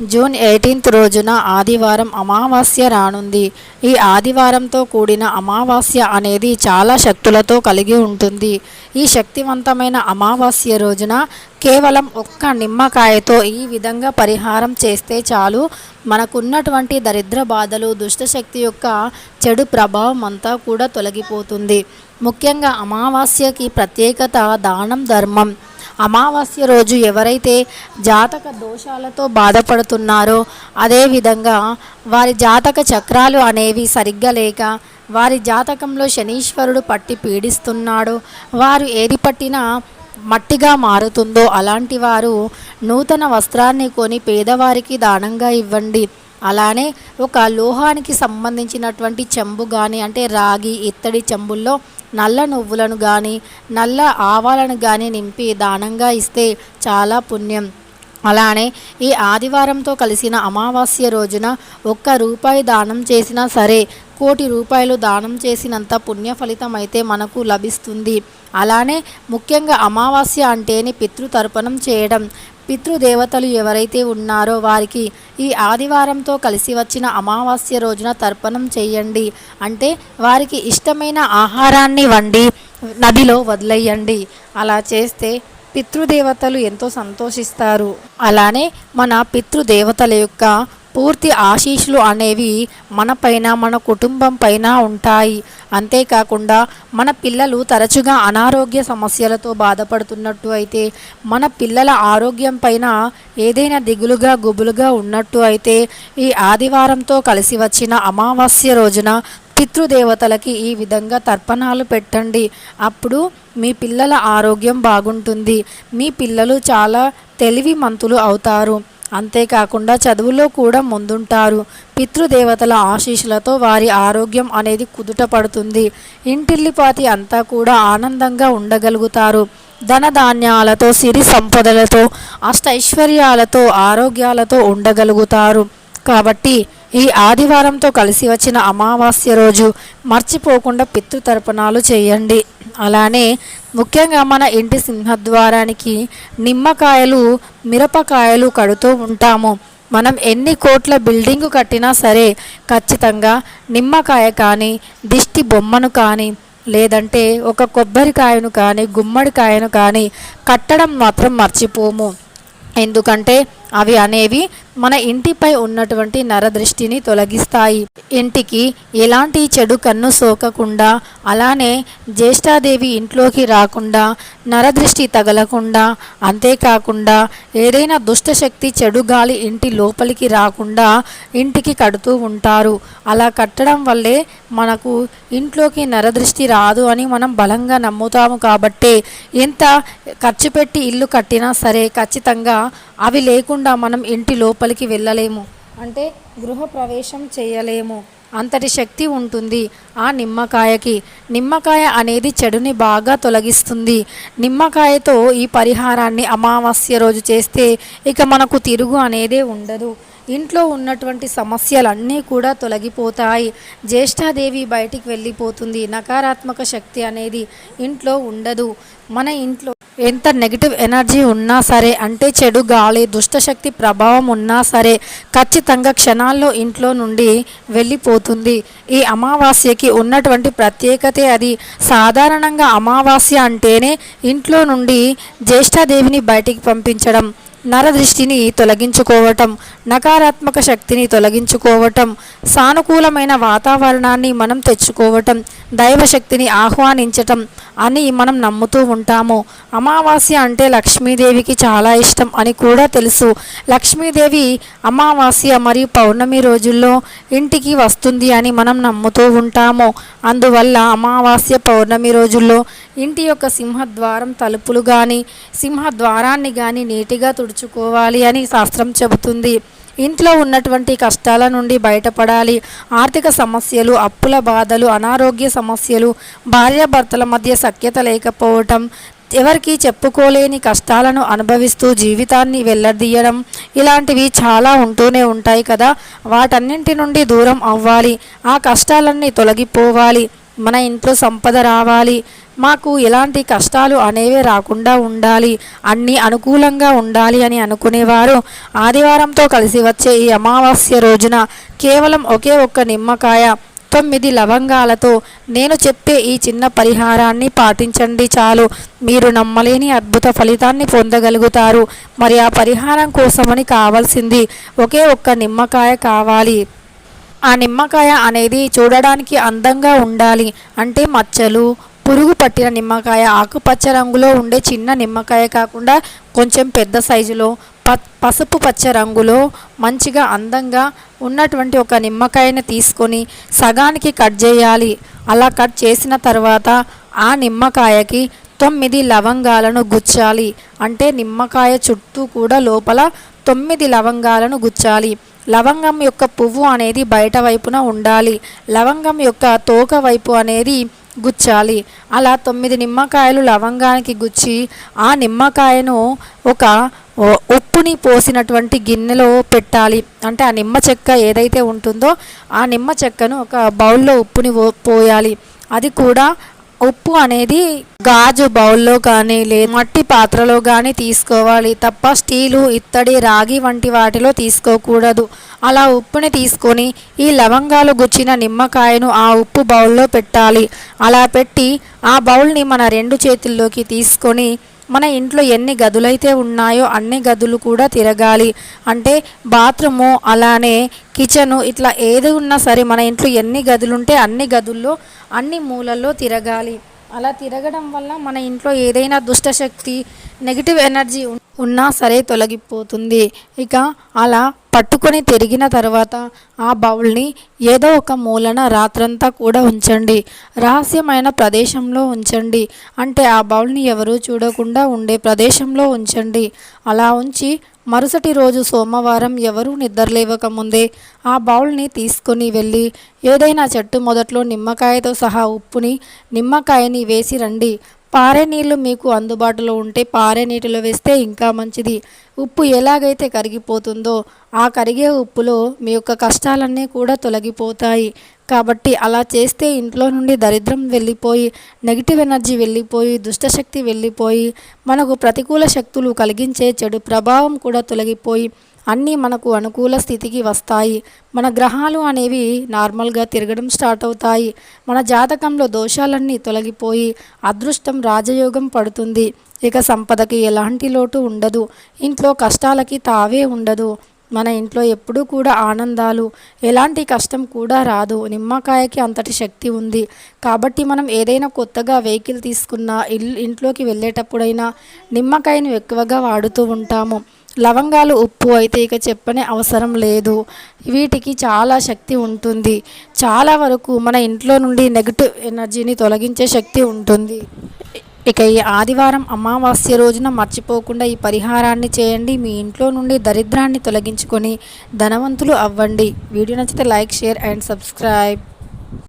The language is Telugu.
జూన్ ఎయిటీన్త్ రోజున ఆదివారం అమావాస్య రానుంది. ఈ ఆదివారంతో కూడిన అమావాస్య అనేది చాలా శక్తులతో కలిగి ఉంటుంది. ఈ శక్తివంతమైన అమావాస్య రోజున కేవలం ఒక్క నిమ్మకాయతో ఈ విధంగా పరిహారం చేస్తే చాలు. మనకున్నటువంటి దరిద్ర బాధలు దుష్టశక్తి యొక్క చెడు ప్రభావం అంతా కూడా తొలగిపోతుంది. ముఖ్యంగా అమావాస్యకి ప్రత్యేకత దానం ధర్మం. అమావాస్య రోజు ఎవరైతే జాతక దోషాలతో బాధపడుతున్నారో అదేవిధంగా వారి జాతక చక్రాలు అనేవి సరిగ్గా లేక వారి జాతకంలో శనీశ్వరుడు పట్టి పీడిస్తున్నాడో వారు ఏది పట్టినా మట్టిగా మారుతుందో అలాంటి వారు నూతన వస్త్రాన్ని కొని పేదవారికి దానంగా ఇవ్వండి. అలానే ఒక లోహానికి సంబంధించినటువంటి చెంబు కానీ అంటే రాగి ఇత్తడి చెంబుల్లో నల్ల నువ్వులను కానీ నల్ల ఆవాలను కానీ నింపి దానంగా ఇస్తే చాలా పుణ్యం. అలానే ఈ ఆదివారంతో కలిసిన అమావాస్య రోజున ఒక్క రూపాయి దానం చేసినా సరే కోటి రూపాయలు దానం చేసినంత పుణ్య ఫలితం అయితే మనకు లభిస్తుంది. అలానే ముఖ్యంగా అమావాస్య అంటేనే పితృతర్పణం చేయడం. పితృదేవతలు ఎవరైతే ఉన్నారో వారికి ఈ ఆదివారంతో కలిసి వచ్చిన అమావాస్య రోజున తర్పణం చేయండి. అంటే వారికి ఇష్టమైన ఆహారాన్ని వండి నదిలో వదిలేయండి. అలా చేస్తే పితృదేవతలు ఎంతో సంతోషిస్తారు. అలానే మన పితృదేవతల యొక్క పూర్తి ఆశీస్సులు అనేవి మనపైన మన కుటుంబం పైన ఉంటాయి. అంతేకాకుండా మన పిల్లలు తరచుగా అనారోగ్య సమస్యలతో బాధపడుతున్నట్టు అయితే మన పిల్లల ఆరోగ్యం పైన ఏదైనా దిగులుగా గుబులుగా ఉన్నట్టు అయితే ఈ ఆదివారంతో కలిసి వచ్చిన అమావాస్య రోజున పితృదేవతలకి ఈ విధంగా తర్పణాలు పెట్టండి. అప్పుడు మీ పిల్లల ఆరోగ్యం బాగుంటుంది. మీ పిల్లలు చాలా తెలివి మంతులు అవుతారు. అంతేకాకుండా చదువులో కూడా ముందుంటారు. పితృదేవతల ఆశీస్సులతో వారి ఆరోగ్యం అనేది కుదుట పడుతుంది. ఇంటిల్లిపాతి అంతా కూడా ఆనందంగా ఉండగలుగుతారు. ధనధాన్యాలతో సిరి సంపదలతో అష్టైశ్వర్యాలతో ఆరోగ్యాలతో ఉండగలుగుతారు. కాబట్టి ఈ ఆదివారంతో కలిసి వచ్చిన అమావాస్య రోజు మర్చిపోకుండా పితృతర్పణాలు చేయండి. అలానే ముఖ్యంగా మన ఇంటి సింహద్వారానికి నిమ్మకాయలు మిరపకాయలు కడుతూ ఉంటాము. మనం ఎన్ని కోట్ల బిల్డింగ్ కట్టినా సరే ఖచ్చితంగా నిమ్మకాయ కానీ దిష్టి బొమ్మను కానీ లేదంటే ఒక కొబ్బరికాయను కానీ గుమ్మడికాయను కానీ కట్టడం మాత్రం మర్చిపోము. ఎందుకంటే అవి అనేవి మన ఇంటిపై ఉన్నటువంటి నరదృష్టిని తొలగిస్తాయి. ఇంటికి ఎలాంటి చెడు కన్ను సోకకుండా అలానే జ్యేష్ఠాదేవి ఇంట్లోకి రాకుండా నరదృష్టి తగలకుండా అంతేకాకుండా ఏదైనా దుష్టశక్తి చెడు గాలి ఇంటి లోపలికి రాకుండా ఇంటికి కడుతూ ఉంటారు. అలా కట్టడం వల్లే మనకు ఇంట్లోకి నరదృష్టి రాదు అని మనం బలంగా నమ్ముతాము కాబట్టే ఎంత ఖర్చు పెట్టి ఇల్లు కట్టినా సరే ఖచ్చితంగా అవి లేకుండా మనం ఇంటి లోపలికి వెళ్ళలేము. అంటే గృహప్రవేశం చేయలేము. అంతటి శక్తి ఉంటుంది ఆ నిమ్మకాయకి. నిమ్మకాయ అనేది చెడుని బాగా తొలగిస్తుంది. నిమ్మకాయతో ఈ పరిహారాన్ని అమావాస్య రోజు చేస్తే ఇక మనకు తిరుగు అనేదే ఉండదు. ఇంట్లో ఉన్నటువంటి సమస్యలన్నీ కూడా తొలగిపోతాయి. జ్యేష్ఠాదేవి బయటికి వెళ్ళిపోతుంది. నకారాత్మక శక్తి అనేది ఇంట్లో ఉండదు. మన ఇంట్లో ఎంత నెగిటివ్ ఎనర్జీ ఉన్నా సరే అంటే చెడు గాలి దుష్టశక్తి ప్రభావం ఉన్నా సరే ఖచ్చితంగా క్షణాల్లో ఇంట్లో నుండి వెళ్ళిపోతుంది. ఈ అమావాస్యకి ఉన్నటువంటి ప్రత్యేకతే అది. సాధారణంగా అమావాస్య అంటేనే ఇంట్లో నుండి జ్యేష్ఠాదేవిని బయటికి పంపించడం. నరదృష్టిని తొలగించుకోవటం నకారాత్మక శక్తిని తొలగించుకోవటం సానుకూలమైన వాతావరణాన్ని మనం తెచ్చుకోవటం దైవశక్తిని ఆహ్వానించటం అని మనం నమ్ముతూ ఉంటాము. అమావాస్య అంటే లక్ష్మీదేవికి చాలా ఇష్టం అని కూడా తెలుసు. లక్ష్మీదేవి అమావాస్య మరియు పౌర్ణమి రోజుల్లో ఇంటికి వస్తుంది అని మనం నమ్ముతూ ఉంటాము. అందువల్ల అమావాస్య పౌర్ణమి రోజుల్లో ఇంటి యొక్క సింహద్వారం తలుపులు కానీ సింహద్వారాన్ని కానీ నీటిగా తుడుచుకోవాలి అని శాస్త్రం చెబుతుంది. ఇంట్లో ఉన్నటువంటి కష్టాల నుండి బయటపడాలి. ఆర్థిక సమస్యలు అప్పుల బాధలు అనారోగ్య సమస్యలు భార్యాభర్తల మధ్య సఖ్యత లేకపోవటం ఎవరికి చెప్పుకోలేని కష్టాలను అనుభవిస్తూ జీవితాన్ని వెళ్ళదీయడం ఇలాంటివి చాలా ఉంటూనే ఉంటాయి కదా. వాటన్నింటి నుండి దూరం అవ్వాలి. ఆ కష్టాలన్నీ తొలగిపోవాలి. మన ఇంట్లో సంపద రావాలి మాకు ఎలాంటి కష్టాలు అనేవే రాకుండా ఉండాలి అన్నీ అనుకూలంగా ఉండాలి అని అనుకునేవారు. ఆదివారంతో కలిసి వచ్చే ఈ అమావాస్య రోజున కేవలం ఒకే ఒక్క నిమ్మకాయ తొమ్మిది లవంగాలతో నేను చెప్పే ఈ చిన్న పరిహారాన్ని పాటించండి చాలు. మీరు నమ్మలేని అద్భుత ఫలితాన్ని పొందగలుగుతారు. మరి ఆ పరిహారం కోసమని కావాల్సింది ఒకే ఒక్క నిమ్మకాయ కావాలి. ఆ నిమ్మకాయ అనేది చూడడానికి అందంగా ఉండాలి. అంటే మచ్చలు పురుగు పట్టిన నిమ్మకాయ ఆకుపచ్చ రంగులో ఉండే చిన్న నిమ్మకాయ కాకుండా కొంచెం పెద్ద సైజులో ప పసుపు పచ్చ రంగులో మంచిగా అందంగా ఉన్నటువంటి ఒక నిమ్మకాయని తీసుకొని సగానికి కట్ చేయాలి. అలా కట్ చేసిన తర్వాత ఆ నిమ్మకాయకి తొమ్మిది లవంగాలను గుచ్చాలి. అంటే నిమ్మకాయ చుట్టూ కూడా లోపల తొమ్మిది లవంగాలను గుచ్చాలి. లవంగం యొక్క పువ్వు అనేది బయట వైపున ఉండాలి. లవంగం యొక్క తోక వైపు అనేది గుచ్చాలి. అలా తొమ్మిది నిమ్మకాయలు లవంగానికి గుచ్చి ఆ నిమ్మకాయను ఒక ఉప్పుని పోసినటువంటి గిన్నెలో పెట్టాలి. అంటే ఆ నిమ్మ చెక్క ఏదైతే ఉంటుందో ఆ నిమ్మ చెక్కను ఒక బౌల్లో ఉప్పుని పో- పోయాలి. అది కూడా ఉప్పు అనేది గాజు బౌల్లో కానీ లేదా మట్టి పాత్రలో కానీ తీసుకోవాలి. తప్ప స్టీలు ఇత్తడి రాగి వంటి వాటిలో తీసుకోకూడదు. అలా ఉప్పుని తీసుకొని ఈ లవంగాలు గుచ్చిన నిమ్మకాయను ఆ ఉప్పు బౌల్లో పెట్టాలి. అలా పెట్టి ఆ బౌల్ని మన రెండు చేతుల్లోకి తీసుకొని మన ఇంట్లో ఎన్ని గదులైతే ఉన్నాయో అన్ని గదులు కూడా తిరగాలి. అంటే బాత్రూము అలానే కిచెను ఇట్లా ఏది ఉన్నా సరే మన ఇంట్లో ఎన్ని గదులుంటే అన్ని గదుల్లో అన్ని మూలల్లో తిరగాలి. అలా తిరగడం వల్ల మన ఇంట్లో ఏదైనా దుష్టశక్తి నెగిటివ్ ఎనర్జీ ఉన్నా సరే తొలగిపోతుంది. ఇక అలా పట్టుకొని తిరిగిన తర్వాత ఆ బౌల్ని ఏదో ఒక మూలన రాత్రంతా కూడా ఉంచండి. రహస్యమైన ప్రదేశంలో ఉంచండి. అంటే ఆ బౌల్ని ఎవరూ చూడకుండా ఉండే ప్రదేశంలో ఉంచండి. అలా ఉంచి మరుసటి రోజు సోమవారం ఎవరూ నిద్రలేవక ముందే ఆ బౌల్ని తీసుకొని వెళ్ళి ఏదైనా చెట్టు మొదట్లో నిమ్మకాయతో సహా ఉప్పుని నిమ్మకాయని వేసి రండి. పారే నీళ్ళు మీకు అందుబాటులో ఉంటే పారే నీటిలో వేస్తే ఇంకా మంచిది. ఉప్పు ఎలాగైతే కరిగిపోతుందో ఆ కరిగే ఉప్పులో మీ యొక్క కష్టాలన్నీ కూడా తొలగిపోతాయి. కాబట్టి అలా చేస్తే ఇంట్లో నుండి దరిద్రం వెళ్ళిపోయి నెగిటివ్ ఎనర్జీ వెళ్ళిపోయి దుష్టశక్తి వెళ్ళిపోయి మనకు ప్రతికూల శక్తులు కలిగించే చెడు ప్రభావం కూడా తొలగిపోయి అన్నీ మనకు అనుకూల స్థితికి వస్తాయి. మన గ్రహాలు అనేవి నార్మల్గా తిరగడం స్టార్ట్ అవుతాయి. మన జాతకంలో దోషాలన్నీ తొలగిపోయి అదృష్టం రాజయోగం పడుతుంది. ఇక సంపదకి ఎలాంటి లోటు ఉండదు. ఇంట్లో కష్టాలకి తావే ఉండదు. మన ఇంట్లో ఎప్పుడూ కూడా ఆనందాలు ఎలాంటి కష్టం కూడా రాదు. నిమ్మకాయకి అంతటి శక్తి ఉంది. కాబట్టి మనం ఏదైనా కొత్తగా వెహికల్ తీసుకున్నా ఇల్లు ఇంట్లోకి వెళ్ళేటప్పుడైనా నిమ్మకాయను ఎక్కువగా వాడుతూ ఉంటాము. లవంగాలు ఉప్పు అయితే ఇక చెప్పనే అవసరం లేదు. వీటికి చాలా శక్తి ఉంటుంది. చాలా వరకు మన ఇంట్లో నుండి నెగిటివ్ ఎనర్జీని తొలగించే శక్తి ఉంటుంది. ఇక ఈ ఆదివారం అమావాస్య రోజున మర్చిపోకుండా ఈ పరిహారాన్ని చేయండి. మీ ఇంట్లో నుండి దరిద్రాన్ని తొలగించుకొని ధనవంతులు అవ్వండి. వీడియో నచ్చితే లైక్ షేర్ అండ్ సబ్స్క్రైబ్.